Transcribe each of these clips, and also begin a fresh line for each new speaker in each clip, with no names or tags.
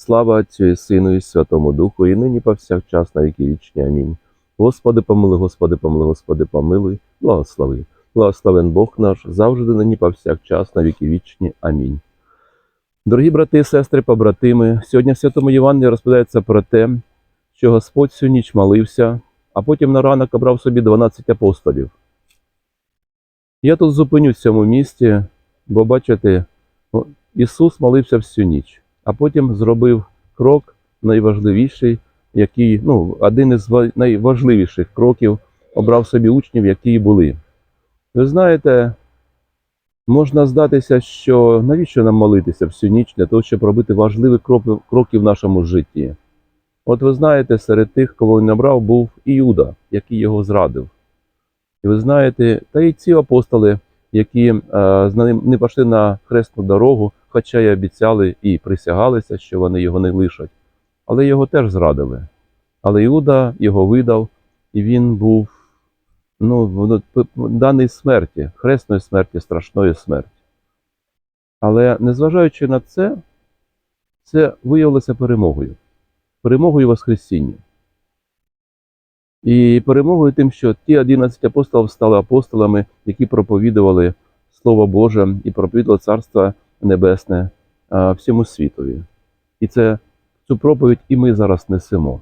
Слава Отцю і Сину і Святому Духу, і нині повсякчас на віки вічні. Амінь. Господи, помилуй, Господи, помилуй, Господи, помилуй, благослови. Благословен Бог наш, завжди нині повсякчас на віки вічні. Амінь. Дорогі брати сестри, побратими, сьогодні в Святому Євангелії розповідається про те, що Господь всю ніч молився, а потім на ранок обрав собі 12 апостолів. Я тут зупинюсь в цьому місці, бо бачите, Ісус молився всю ніч, а потім зробив крок найважливіший, який, ну, один із найважливіших кроків обрав собі учнів, які були. Ви знаєте, можна здатися, що навіщо нам молитися всю ніч для того, щоб робити важливі кроки, в нашому житті. От ви знаєте, серед тих, кого він набрав, був і Юда, який його зрадив. І ви знаєте, та й ці апостоли, які е, не пішли на хресну дорогу, хоча й обіцяли і присягалися, що вони його не лишать. Але його теж зрадили. Але Іуда його видав, і він був ну, даний смерті, хресної смерті, страшної смерті. Але незважаючи на це, це виявилося перемогою. Перемогою Воскресіння. І перемогою тим, що ті 11 апостолів стали апостолами, які проповідували Слово Боже і проповідували Царство Небесне всьому світові. І це цю проповідь і ми зараз несемо.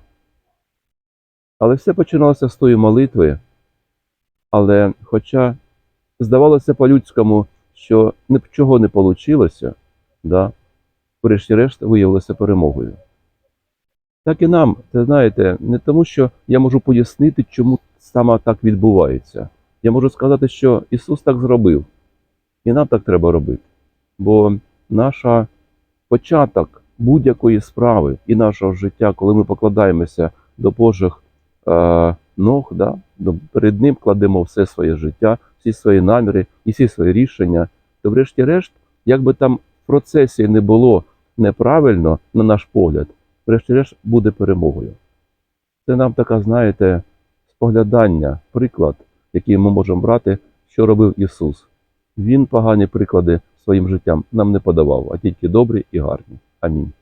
Але все починалося з тої молитви. Але хоча здавалося по-людському, що нічого не вийшло, да, врешті-решт виявилося перемогою. Так і нам, це знаєте, не тому, що я можу пояснити, чому саме так відбувається. Я можу сказати, що Ісус так зробив, і нам так треба робити. Бо наша початок будь-якої справи і нашого життя, коли ми покладаємося до Божих е, ног, да, перед Ним кладемо все своє життя, всі свої наміри і всі свої рішення, то врешті-решт, як би там в процесі не було неправильно, на наш погляд, врешті-решт буде перемогою. Це нам така, знаєте, споглядання, приклад, який ми можемо брати, що робив Ісус. Він погані приклади своїм життям нам не подавав, а тільки добрі і гарні. Амінь.